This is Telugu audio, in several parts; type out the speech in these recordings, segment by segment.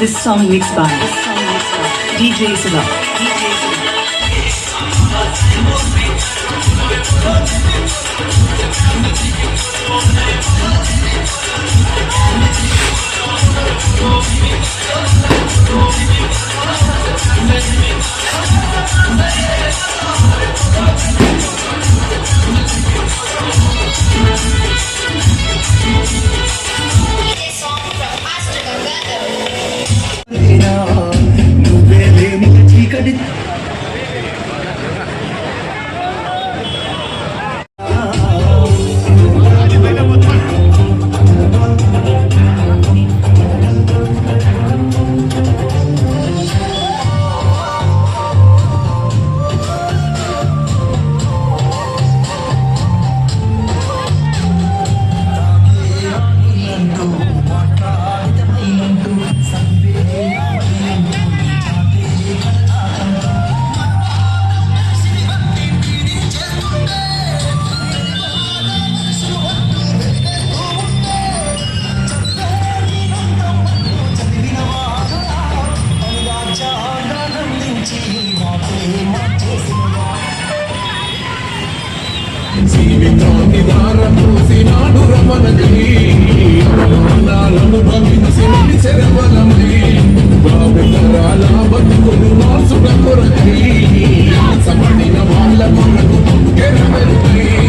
This song mixed by DJ Siva. Benedict ఆశపడిన వాళ్ళ మనకు ఎరవెరుకై నువ్వు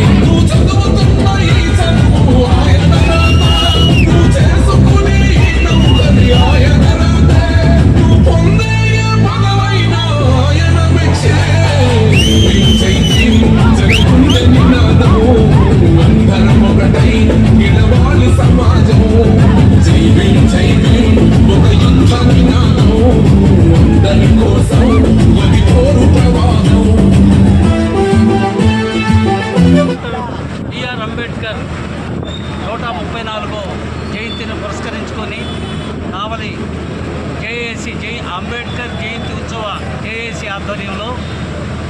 కావలి జేఏసీ జై అంబేద్కర్ జయంతి ఉత్సవ జేఏసీ ఆధ్వర్యంలో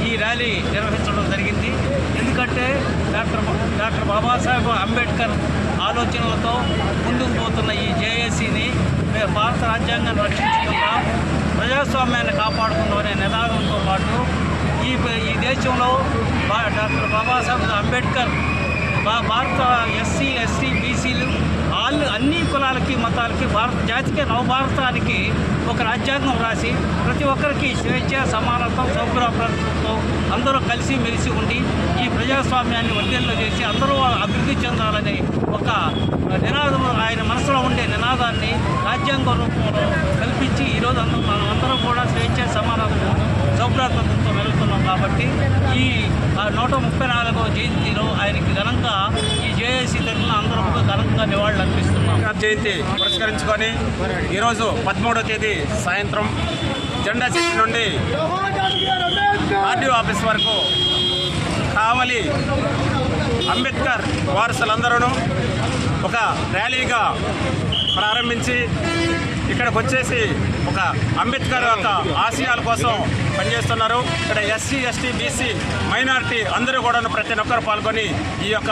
ఈ ర్యాలీ నిర్వహించడం జరిగింది. ఎందుకంటే డాక్టర్ డాక్టర్ బాబాసాహెబ్ అంబేద్కర్ ఆలోచనలతో ముందుకు పోతున్న ఈ జేఏసీని భారత రాజ్యాంగాన్ని రక్షించుకుందాం ప్రజాస్వామ్యాన్ని కాపాడుకుందాం అనే నినాదంతో పాటు ఈ ఈ దేశంలో బా- డాక్టర్ బాబాసాహెబ్ అంబేద్కర్ భా- భారత ఎస్సీ ఎస్టీ కులాలకి భారత జాతికి నవభారతానికి ఒక రాజ్యాంగం రాసి ప్రతి ఒక్కరికి స్వేచ్ఛ సమానత్వం సౌకర్యప్రదత్వం అందరూ కలిసి మెలిసి ఉండి ఈ ప్రజాస్వామ్యాన్ని వర్ధిల్లో చేసి అందరూ అభివృద్ధి చెందాలని ఒక నినాదం ఆయన మనసులో ఉండే నినాదాన్ని రాజ్యాంగ రూపంలో కల్పించి ఈరోజు అందరం మనం అందరం కూడా స్వేచ్ఛ సమానత్వం సౌభ్రాతత్వంతో వెళుతున్నాం కాబట్టి ఈ నూట ముప్పై నాలుగవ జయంతిలో ఆయనకి ఘనంగా జేఏసీ తరఫున అందరం ఒక ఘనంగా నివాళులు అర్పిస్తున్నాం జయంతి పురస్కరించుకొని ఈరోజు పదమూడవ తేదీ సాయంత్రం జెండా చెట్టు నుండి ఆర్డీఓ ఆఫీస్ వరకు కావలి అంబేద్కర్ వారసులందరూ ఒక ర్యాలీగా ప్రారంభించి ఇక్కడికి వచ్చేసి ఒక అంబేద్కర్ యొక్క ఆశయాల కోసం పనిచేస్తున్నారు. ఇక్కడ ఎస్సీ ఎస్టీ బీసీ మైనారిటీ అందరూ కూడా ప్రతి ఒక్కరు పాల్గొని ఈ యొక్క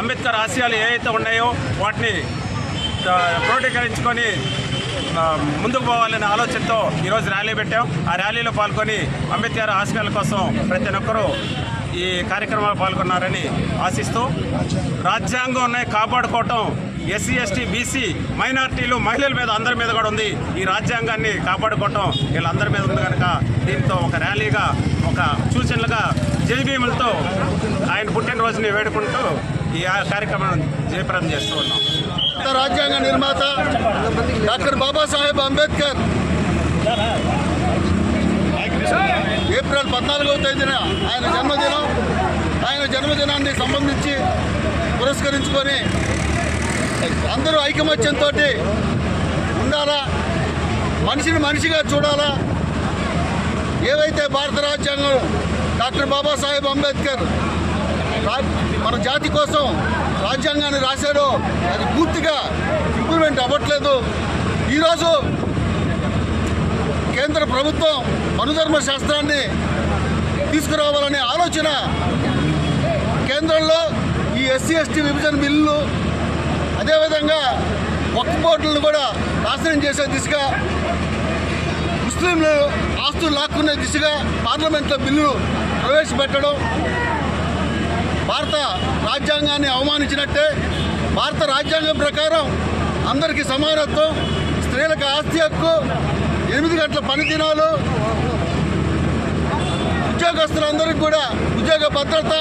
అంబేద్కర్ ఆశయాలు ఏవైతే ఉన్నాయో వాటిని క్రోడీకరించుకొని ముందుకు పోవాలనే ఆలోచనతో ఈరోజు ర్యాలీ పెట్టాం. ఆ ర్యాలీలో పాల్గొని అంబేద్కర్ ఆశయాల కోసం ప్రతి ఒక్కరూ ఈ కార్యక్రమాలు పాల్గొన్నారని ఆశిస్తూ రాజ్యాంగం కాపాడుకోవటం ఎస్సీ ఎస్టీ బీసీ మైనార్టీలు మహిళల మీద అందరి మీద కూడా ఉంది. ఈ రాజ్యాంగాన్ని కాపాడుకోవటం వీళ్ళందరి మీద ఉంది కనుక దీంతో ఒక ర్యాలీగా ఒక సూచనలుగా జయభీములతో ఆయన పుట్టినరోజుని వేడుకుంటూ ఈ కార్యక్రమం జయప్రదం చేస్తూ ఉన్నాం. రాజ్యాంగ నిర్మాత డాక్టర్ బాబాసాహెబ్ అంబేద్కర్ ఏప్రిల్ పద్నాలుగవ తేదీన ఆయన జన్మదినం ఆయన జన్మదినాన్ని సంబంధించి పురస్కరించుకొని అందరూ ఐకమత్యంతో ఉండాలా? మనిషిని మనిషిగా చూడాలా? ఏవైతే భారత రాజ్యాంగం డాక్టర్ బాబాసాహెబ్ అంబేద్కర్ మన జాతి కోసం రాజ్యాంగాన్ని రాశాడో అది పూర్తిగా ఇంప్లిమెంట్ అవ్వట్లేదు. ఈరోజు కేంద్ర ప్రభుత్వం మనుధర్మ శాస్త్రాన్ని తీసుకురావాలనే ఆలోచన కేంద్రంలో ఈ ఎస్సీ ఎస్టీ విభజన బిల్లులు అదేవిధంగా వక్ఫ్ బోర్డులను కూడా నాశనం చేసే దిశగా ముస్లింలు ఆస్తులు లాక్కునే దిశగా పార్లమెంట్లో బిల్లు ప్రవేశపెట్టడం భారత రాజ్యాంగాన్ని అవమానించినట్టే భారత రాజ్యాంగం ప్రకారం అందరికీ సమానత్వం స్త్రీలకు ఆస్తి హక్కు ఎనిమిది గంటల పని దినాలు ఉద్యోగస్తులందరికీ కూడా ఉద్యోగ భద్రత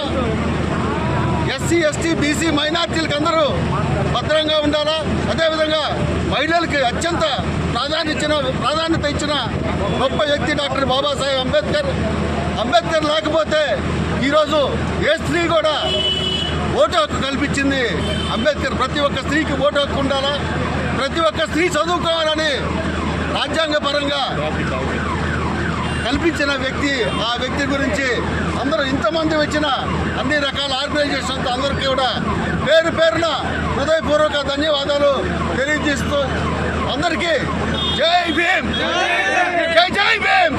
ఎస్సీ ఎస్టీ బీసీ మైనార్టీలకు అందరూ భద్రంగా ఉండాలా? అదేవిధంగా మహిళలకి అత్యంత ప్రాధాన్యత ఇచ్చిన ప్రాధాన్యత ఇచ్చిన గొప్ప వ్యక్తి డాక్టర్ బాబాసాహెబ్ అంబేద్కర్. అంబేద్కర్ లేకపోతే ఈరోజు ఏ స్త్రీ కూడా ఓటు హక్కు కల్పించింది? అంబేద్కర్ ప్రతి ఒక్క స్త్రీకి ఓటు హక్కు ఉండాలా? ప్రతి ఒక్క స్త్రీ చదువుకోవాలని రాజ్యాంగపరంగా కల్పించిన వ్యక్తి ఆ వ్యక్తి గురించి అందరూ ఇంతమంది వచ్చిన అన్ని రకాల ఆర్గనైజేషన్స్ అందరికీ కూడా పేరు పేరున హృదయపూర్వక ధన్యవాదాలు తెలియజేస్తూ అందరికీ జై భీమ్! జై జై భీమ్!